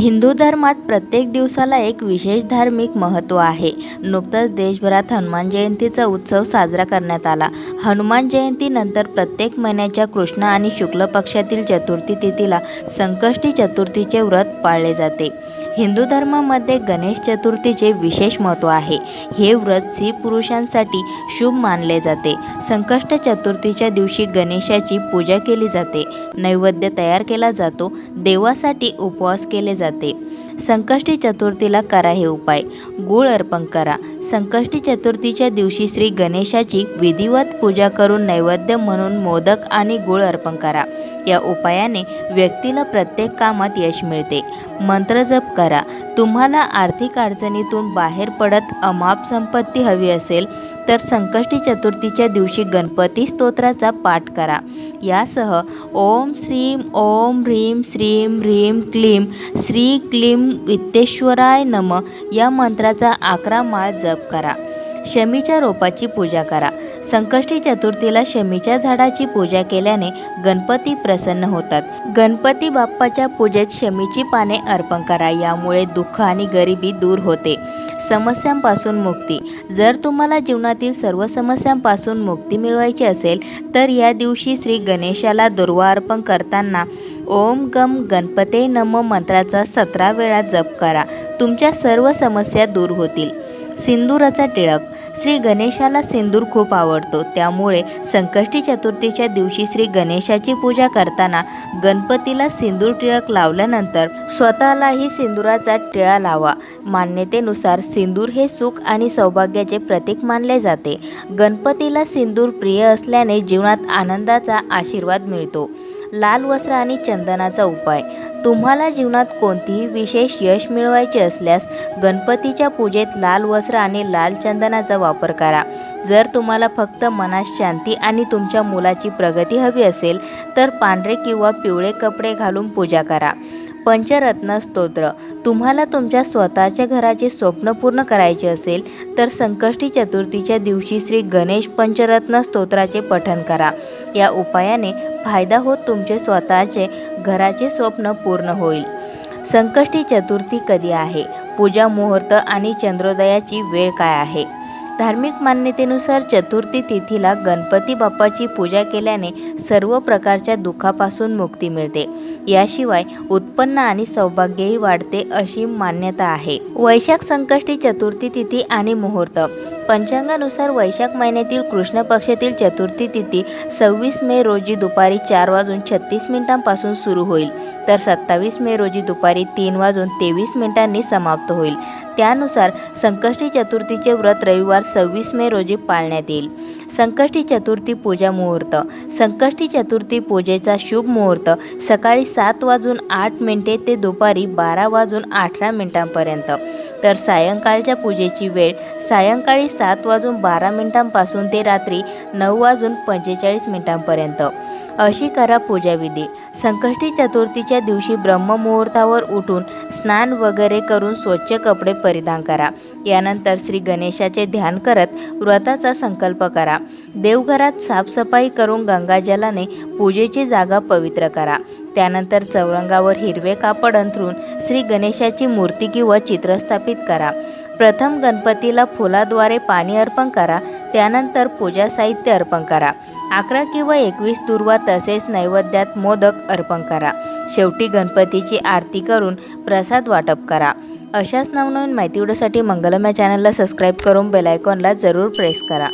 हिंदू धर्मात प्रत्येक दिवसाला एक विशेष धार्मिक महत्त्व आहे. नुकताच देशभरात हनुमान जयंतीचा उत्सव साजरा करण्यात आला. हनुमान जयंतीनंतर प्रत्येक महिन्याच्या कृष्ण आणि शुक्ल पक्षातील चतुर्थी तिथीला संकष्टी चतुर्थीचे व्रत पाळले जाते. हिंदू धर्मामध्ये गणेश चतुर्थीचे विशेष महत्त्व आहे. हे व्रत स्त्री पुरुषांसाठी शुभ मानले जाते. संकष्ट चतुर्थीच्या दिवशी गणेशाची पूजा केली जाते. नैवेद्य तयार केला जातो. देवासाठी उपवास केले जाते. संकष्टी चतुर्थीला करा हे उपाय. गुळ अर्पण करा. संकष्टी चतुर्थीच्या दिवशी श्री गणेशाची विधिवत पूजा करून नैवेद्य म्हणून मोदक आणि गुळ अर्पण करा. या उपायाने व्यक्तीला प्रत्येक कामात यश मिळते. मंत्र जप करा. तुम्हाला आर्थिक अडचणीतून बाहेर पडत अमाप संपत्ती हवी असेल तर संकष्टी चतुर्थीच्या दिवशी गणपती स्तोत्राचा पाठ करा. यासह ओम श्रीम ओम ह्रीम श्रीम ह्रीम क्लीम श्री क्लीम वित्तेश्वराय नम या मंत्राचा अकरा माळ जप करा. शमीच्या रोपाची पूजा करा. संकष्टी चतुर्थीला शमीच्या झाडाची पूजा केल्याने गणपती प्रसन्न होतात. गणपती बाप्पाच्या पूजेत शमीची पाने अर्पण करा यामुळे दुःख आणि गरिबी दूर होते. समस्यांपासून मुक्ती. जर तुम्हाला जीवनातील सर्व समस्यांपासून मुक्ती मिळवायची असेल तर या दिवशी श्री गणेशाला दुर्वा अर्पण करताना ओम गम गणपते नम मंत्राचा सतरा वेळा जप करा. तुमच्या सर्व समस्या दूर होतील. सिंदूराचा टिळक. श्री गणेशाला सिंदूर खूप आवडतो. त्यामुळे संकष्टी चतुर्थीच्या दिवशी श्री गणेशाची पूजा करताना गणपतीला सिंदूर टिळक लावल्यानंतर स्वतःलाही सिंदुराचा टिळा लावा. मान्यतेनुसार सिंदूर हे सुख आणि सौभाग्याचे प्रतीक मानले जाते. गणपतीला सिंदूर प्रिय असल्याने जीवनात आनंदाचा आशीर्वाद मिळतो. लाल वस्त्र आणि चंदनाचा उपाय. तुम्हाला जीवनात कोणतीही विशेष यश मिळवायचे असल्यास गणपतीच्या पूजेत लाल वस्त्र आणि लाल चंदनाचा वापर करा. जर तुम्हाला फक्त मनात शांती आणि तुमच्या मुलाची प्रगती हवी असेल तर पांढरे किंवा पिवळे कपडे घालून पूजा करा. पंचरत्न स्तोत्र. तुम्हाला तुमच्या स्वतःच्या घराचे स्वप्न पूर्ण करायचे असेल तर संकष्टी चतुर्थीच्या दिवशी श्री गणेश पंचरत्न स्तोत्राचे पठण करा. या उपायाने फायदा होत तुमचे स्वतःचे घराचे स्वप्न पूर्ण होईल. संकष्टी चतुर्थी कधी आहे? पूजा मुहूर्त आणि चंद्रोदयाची वेळ काय आहे? धार्मिक मान्यतेनुसार चतुर्थी तिथीला गणपती बाप्पाची पूजा केल्याने सर्व प्रकारच्या दुःखापासून मुक्ती मिळते. याशिवाय उत्पन्न आणि सौभाग्यही वाढते अशी मान्यता आहे. वैशाख संकष्टी चतुर्थी तिथी आणि मुहूर्त. पंचांगानुसार वैशाख महिन्यातील कृष्ण पक्षातील चतुर्थी तिथी सव्वीस मे रोजी दुपारी चार वाजून छत्तीस मिनिटांपासून सुरू होईल. तर सत्तावीस मे रोजी दुपारी तीन वाजून तेवीस मिनिटांनी समाप्त होईल. त्यानुसार संकष्टी चतुर्थीचे व्रत रविवार सव्वीस मे रोजी पाळण्यात येईल. संकष्टी चतुर्थी पूजा मुहूर्त. संकष्टी चतुर्थी पूजेचा शुभ मुहूर्त. सकाळी सात वाजून आठ मिनिटे ते दुपारी बारा वाजून अठरा मिनिटांपर्यंत. तर सायंकाळच्या पूजेची वेळ सायंकाळी सात वाजून बारा मिनिटांपासून ते रात्री नऊ वाजून पंचेचाळीस मिनिटांपर्यंत. अशी करा पूजाविधी. संकष्टी चतुर्थीच्या दिवशी ब्रह्ममुहूर्तावर उठून स्नान वगैरे करून स्वच्छ कपडे परिधान करा. यानंतर श्री गणेशाचे ध्यान करत व्रताचा संकल्प करा. देवघरात साफसफाई करून गंगाजलाने पूजेची जागा पवित्र करा. त्यानंतर चौरंगावर हिरवे कापड अंथरून श्री गणेशाची मूर्ती किंवा चित्र स्थापित करा. प्रथम गणपतीला फुलाद्वारे पाणी अर्पण करा त्यानंतर पूजा साहित्य अर्पण करा. अकरा किंवा एकवीस दुर्वा तसेच नैवेद्यात मोदक अर्पण करा. शेवटी गणपतीची आरती करून प्रसाद वाटप करा. अशाच नवनवीन माहिती व्हिडिओसाठी मंगलम या चॅनलला सबस्क्राईब करून बेलायकॉनला जरूर प्रेस करा.